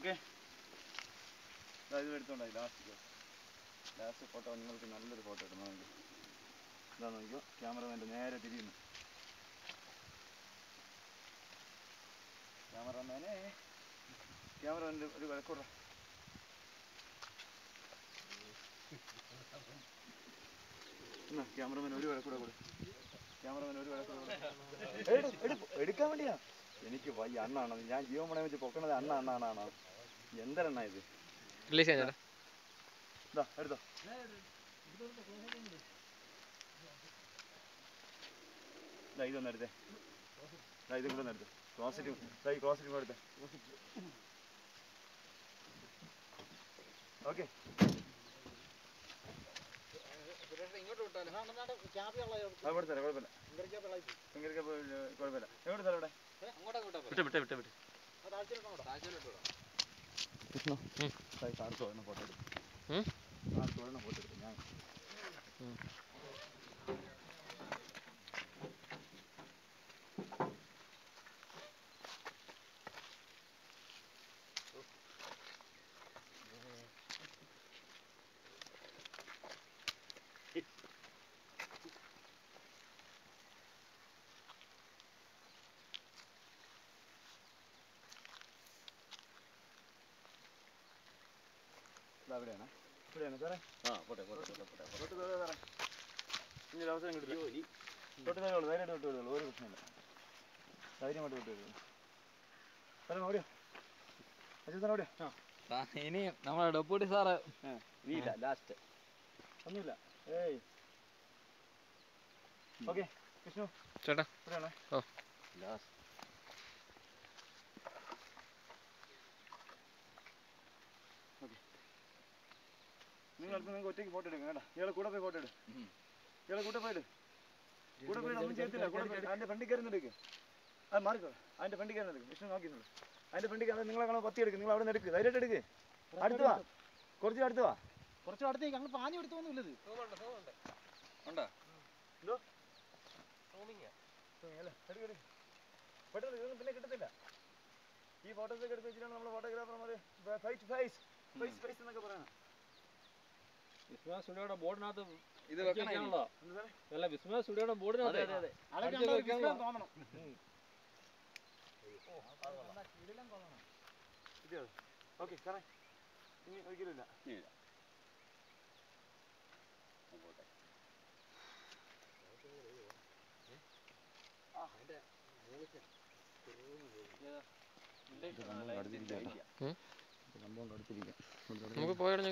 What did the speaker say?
Okay. ഇത് എടുത്തോണ്ടായി last last photo നിങ്ങൾക്ക് നല്ലൊരു ഫോട്ടോ ഇടണമെങ്കിൽ ഇതാ നോക്കിയോ ക്യാമറമാന്റെ നേരെ തിരിയുന്നു. ക്യാമറമാനെ ക്യാമറമാന്റെ ഒരു വിളക്കൂട ക്യാമറമാൻ ഒരു വിളക്കൂടെ കൂടെ. ക്യാമറമാൻ ഒരു വിളക്കൂടെ കൂടെ. എടു- എടു- എടുക്കാൻ വേണ്ടിയാ? എനിക്ക് വയ്യ അണ്ണാണ്? ഞാൻ ജീവൻ പണയം വെച്ച് പൊക്കണത് അണ്ണ അണ്ണാണാണോ എന്തരെണ്ണ ഇത്? റിലീസ് ചെയ്യാൻ ഇതാ എടുത്തോ. ഇതാ ഇതൊന്ന് എടുത്തേ. ഇതാ ഇതും കൂടെ ഒന്ന് എടുത്തേ. ക്ലോസറ്റും ഇതാ ഈ ക്ലോസറ്റും കൂടെ എടുത്തേ. ഓക്കെ അത് കൊടുത്തരാം കുഴപ്പമില്ല. ഭയങ്കര കുഴപ്പമില്ല. എവിടെ സ്ഥലം ഇവിടെ? വിട്ട് വിട്ട് വിട്ട് വിട്ട്. ഫോട്ടോ എടുക്കും ഉം? സാർ ചോദന ഫോട്ടോ എടുക്കും ഞാൻ അവിടെയാണ്. ഇവിടെയാണ്. സാറേ. ആ പോട്ടെ പോട്ടെ പോട്ടെ പോട്ടെ. തൊട്ട് തരാം സാറേ. ഇനി ഒരു അവസരം കിട്ടില്ല. തൊട്ട് തരുള്ളൂ ധൈര്യമായിട്ട് വിട്ടു തരുള്ളൂ ഒരു പ്രശ്നമില്ല ധൈര്യമായിട്ട് വിട്ടു സാർ ഇനി നമ്മളെ ഡെപ്യൂട്ടി സാറ്. ലാസ്റ്റ്. ഒന്നുമില്ല. ഏയ്. ഓക്കെ വിഷ്ണു. ചേട്ടാ. ഓ. ലാസ്റ്റ്. നിങ്ങൾ അല്പം നിങ്ങൾക്ക് ഒറ്റയ്ക്ക് ഫോട്ടോ എടുക്കാം കേട്ടോ. ഇയാളെ കൂടെ പോയി ഫോട്ടോ എടു. ഇയാളെ കൂടെ പോയിട്ട് കൂടെ പോയിട്ട് ഒന്നും ചെയ്യത്തില്ല. കൂടെ പോയി അതിന്റെ ഫ്രണ്ടിൽ കയറി എടുക്ക്. അത് മാറിക്കോ. അതിന്റെ ഫ്രണ്ടിൽ കയറി എടുക്ക്. വിഷ്ണു നോക്കിയിരുന്നു അതിന്റെ ഫ്രണ്ടിൽ കയറി നിങ്ങളെ കാണാൻ പത്തി എടുക്കും. നിങ്ങൾ അവിടെ നിന്ന് എടുക്ക്. ധൈര്യമായിട്ട് എടുക്ക്. അടുത്ത് വാ. കുറച്ച് അടുത്ത് വാ. കുറച്ച് അടുത്തേക്ക് അങ്ങ് പാഞ്ഞു എടുത്തൊന്നുമില്ല ഇത്. ഉണ്ടോ? എന്തോ? അല്ല, എടുക്ക്, എടുക്ക്. പെട്ടെന്ന് ഇതൊന്നും പിന്നെ കിട്ടത്തില്ല. ഈ ഫോട്ടോസൊക്കെ എടുത്ത് വെച്ചിട്ടാണ് നമ്മൾ ഫോട്ടോഗ്രാഫർമാർ ഫേസ് ഫേസ് ഫേസ് ഫൈസ് എന്നൊക്കെ പറയണം. വിസ്മയ സ്റ്റുഡിയോയുടെ ബോർഡിനകത്ത് ഇത് അല്ല വിസ്മയ സ്റ്റുഡിയോയുടെ ബോർഡിനകത്ത്. ഓക്കെ സാറേ. ഇനി ഒരിക്കലും ഇല്ല. നമുക്ക് പോയാലും